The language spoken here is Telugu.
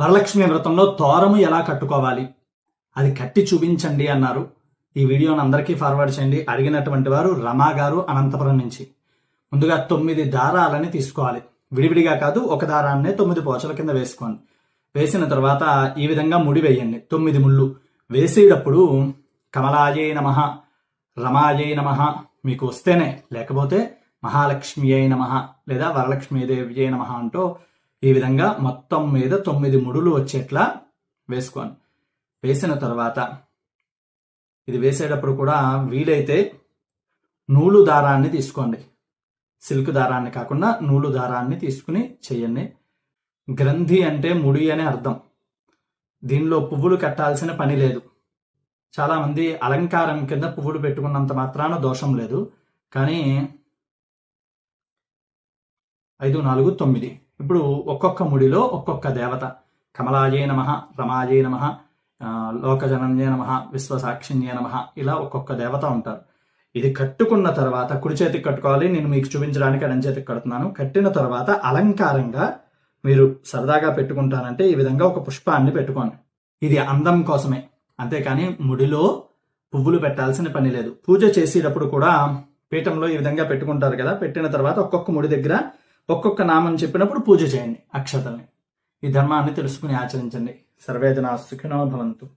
వరలక్ష్మి వ్రతంలో తోరము ఎలా కట్టుకోవాలి? అది కట్టి చూపించండి అన్నారు. ఈ వీడియోని అందరికీ ఫార్వర్డ్ చేయండి. అడిగినటువంటి వారు రమా గారు అనంతపురం నుంచి. ముందుగా తొమ్మిది దారాలని తీసుకోవాలి. విడివిడిగా కాదు ఒక దారాన్నే తొమ్మిది పోచల కింద వేసుకోండి. వేసిన తర్వాత ఈ విధంగా ముడి వేయండి. తొమ్మిది ముళ్ళు. వేసేటప్పుడు కమలాయే నమ రమాయే నమ మీకు వస్తేనే లేకపోతే మహాలక్ష్మి అయి నమ లేదా వరలక్ష్మీదేవి అయి నమ అంటూ ఈ విధంగా మొత్తం మీద తొమ్మిది ముడులు వచ్చేట్లా వేసుకోండి వేసిన తర్వాత ఇది వేసేటప్పుడు కూడా వీలైతే నూలు దారాన్ని తీసుకోండి. సిల్క్ దారాన్ని కాకుండా నూలు దారాన్ని తీసుకుని చేయండి. గ్రంథి అంటే ముడి అనే అర్థం. దీనిలో పువ్వులు కట్టాల్సిన పని లేదు. చాలామంది అలంకారం కింద పువ్వులు పెట్టుకున్నంత మాత్రాన దోషం లేదు. కానీ ఐదు నాలుగు తొమ్మిది ఇప్పుడు ఒక్కొక్క ముడిలో ఒక్కొక్క దేవత. కమలాజే నమ రమాజే నమ లోకజనంజే నమ విశ్వసాక్షిణ్యే నమ ఇలా ఒక్కొక్క దేవత ఉంటారు. ఇది కట్టుకున్న తర్వాత కుడి చేతికి కట్టుకోవాలి నేను మీకు చూపించడానికి ఎడం చేతికి కడుతున్నాను. కట్టిన తర్వాత అలంకారంగా మీరు సరదాగా పెట్టుకుంటానంటే ఈ విధంగా ఒక పుష్పాన్ని పెట్టుకోండి. ఇది అందం కోసమే. అంతేకాని ముడిలో పువ్వులు పెట్టాల్సిన పని లేదు. పూజ చేసేటప్పుడు కూడా పీఠంలో ఈ విధంగా పెట్టుకుంటారు కదా పెట్టిన తర్వాత ఒక్కొక్క ముడి దగ్గర ఒక్కొక్క నామం చెప్పినప్పుడు పూజ చేయండి అక్షతల్ని. ఈ ధర్మాన్ని తెలుసుకుని ఆచరించండి. సర్వేజన సుఖినో భవంతు.